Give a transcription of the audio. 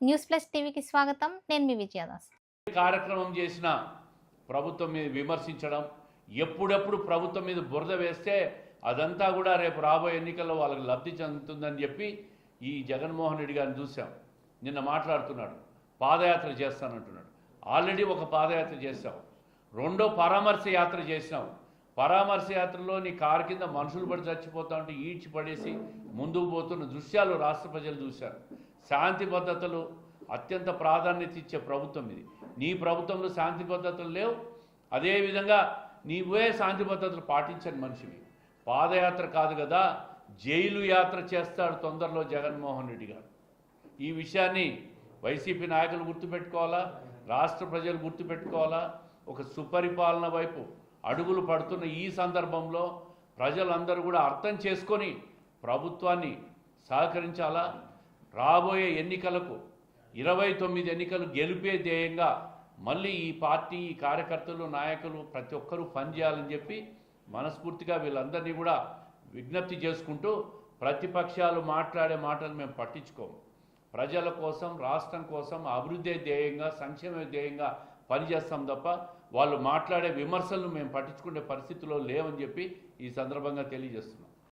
News plus టీవీకి స్వాగతం. నేను మీ విజయదాస్. కార్యక్రమం చేసిన ప్రభుత్వం మీద విమర్శించడం ఎప్పుడెప్పుడు ప్రభుత్వం మీద బురద వేస్తే అదంతా కూడా రేపు రాబోయే ఎన్నికల్లో వాళ్ళకి లబ్ధి చెందుతుందని చెప్పి ఈ జగన్మోహన్ రెడ్డి గారిని చూసాం నిన్న మాట్లాడుతున్నాడు. పాదయాత్ర చేస్తానంటున్నాడు. ఆల్రెడీ ఒక పాదయాత్ర చేశాం. రెండో పరామర్శ యాత్ర చేసినాం పరామర్శ యాత్రలో నీ కారు కింద మనుషులు పడి చచ్చిపోతా ఉంటే ఈడ్చి పడేసి ముందుకు పోతున్న దృశ్యాలు రాష్ట్ర ప్రజలు చూశారు. శాంతి భద్రతలు అత్యంత ప్రాధాన్యత ఇచ్చే ప్రభుత్వం ఇది. నీ ప్రభుత్వంలో శాంతి భద్రతలు లేవు. అదేవిధంగా నీవే శాంతి భద్రతలు పాటించని మనిషివి. పాదయాత్ర కాదు కదా జైలు యాత్ర చేస్తాడు తొందరలో జగన్మోహన్ రెడ్డి గారు. ఈ విషయాన్ని వైసీపీ నాయకులు గుర్తుపెట్టుకోవాలా? రాష్ట్ర ప్రజలు గుర్తుపెట్టుకోవాలా? ఒక సుపరిపాలన వైపు అడుగులు పడుతున్న ఈ సందర్భంలో ప్రజలందరూ కూడా అర్థం చేసుకొని ప్రభుత్వాన్ని సహకరించాలా? రాబోయే ఎన్నికలకు ఇరవై తొమ్మిది ఎన్నికలు గెలిపే ధ్యేయంగా మళ్ళీ ఈ పార్టీ ఈ కార్యకర్తలు నాయకులు ప్రతి ఒక్కరూ పనిచేయాలని చెప్పి మనస్ఫూర్తిగా వీళ్ళందరినీ కూడా విజ్ఞప్తి చేసుకుంటూ ప్రతిపక్షాలు మాట్లాడే మాటలు మేము పట్టించుకోము. ప్రజల కోసం రాష్ట్రం కోసం అభివృద్ధి ధ్యేయంగా సంక్షేమ ధ్యేయంగా పనిచేస్తాం తప్ప వాళ్ళు మాట్లాడే విమర్శలను మేము పట్టించుకునే పరిస్థితిలో లేవని చెప్పి ఈ సందర్భంగా తెలియజేస్తున్నాం.